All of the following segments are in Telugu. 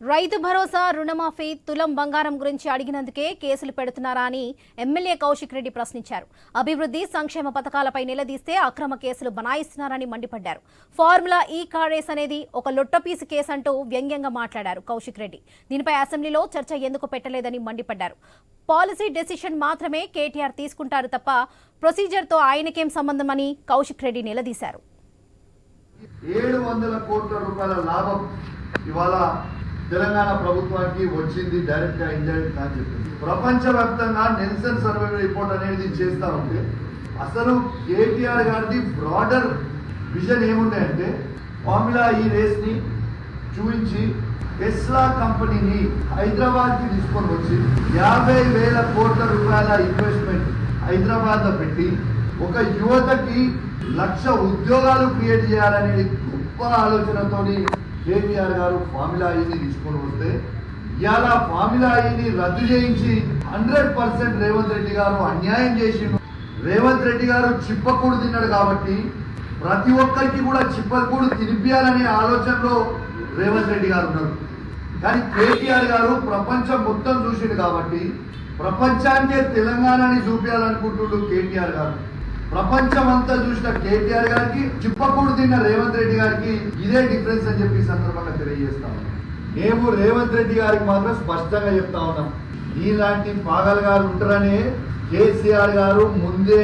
రైతు భరోసా రుణమాఫీ తులం బంగారం గురించి అడిగినందుకే కేసులు పెడుతున్నారా అని ఎమ్మెల్యే కౌశిక్ రెడ్డి ప్రశ్నించారు. అభివృద్ధి సంక్షేమ పథకాలపై నిలదీస్తే అక్రమ కేసులు బనాయిస్తున్నారని మండిపడ్డారు. ఫార్ములా ఈ కార్ అనేది ఒక లొట్టపీసు కేసు అంటూ వ్యంగ్యంగా మాట్లాడారు కౌశిక్ రెడ్డి. దీనిపై అసెంబ్లీలో చర్చ ఎందుకు పెట్టలేదని మండిపడ్డారు. పాలసీ డెసిషన్ మాత్రమే కేటీఆర్ తీసుకుంటారు తప్ప ప్రొసీజర్తో ఆయనకేం సంబంధమని కౌశిక్ రెడ్డి నిలదీశారు. ఏడు వందల కోట్ల రూపాయల లాభం ఇవాళ తెలంగాణ ప్రభుత్వానికి వచ్చింది డైరెక్ట్గా ఇండైరెక్ట్ అని చెప్పింది. ప్రపంచవ్యాప్తంగా నెల్సన్ సర్వే రిపోర్ట్ అనేది చేస్తా ఉంటే అసలు కేటీఆర్ గారిది బ్రాడర్ విజన్ ఏముండే ఫార్ములా ఈ రేస్ని చూపించి టెస్లా కంపెనీని హైదరాబాద్కి తీసుకొని వచ్చి యాభై వేల కోట్ల రూపాయల ఇన్వెస్ట్మెంట్ హైదరాబాద్లో పెట్టి ఒక యువతకి లక్ష ఉద్యోగాలు క్రియేట్ చేయాలనేది గొప్ప ఆలోచనతోని కేటీఆర్ గారు ఫార్ములా ఐని తీసుకొని వస్తే ఇవాళ ఫార్ములా ఐని రద్దు చేయించి హండ్రెడ్ పర్సెంట్ రేవంత్ రెడ్డి గారు అన్యాయం చేసిండు. రేవంత్ రెడ్డి గారు చిప్పకూడు తిన్నాడు కాబట్టి ప్రతి ఒక్కరికి కూడా చిప్పకూడు తినిపించాలనే ఆలోచనలో రేవంత్ రెడ్డి గారు ఉన్నారు. కానీ కేటీఆర్ గారు ప్రపంచం మొత్తం చూసిండు కాబట్టి ప్రపంచానికే తెలంగాణని చూపించాలనుకుంటుండు కేటీఆర్ గారు. ప్రపంచం అంతా చూసిన కేటీఆర్ గారికి చిప్పకూడు తిన్న రేవంత్ రెడ్డి గారికి ఇదే డిఫరెన్స్ అని చెప్పి సందర్భంగా తెలియజేస్తా ఉన్నాం. మేము రేవంత్ రెడ్డి గారికి మాత్రం స్పష్టంగా చెప్తా ఉన్నాం. ఇలాంటి పాగల్ గారు ఉంటారని కేసీఆర్ గారు ముందే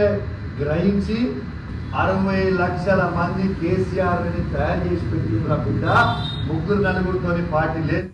గ్రహించి అరవై లక్షల మంది కేసీఆర్ని తయారు చేసి పెట్టిన బిడ్డ. ముగ్గురు నలుగురితోని పార్టీ లేదు.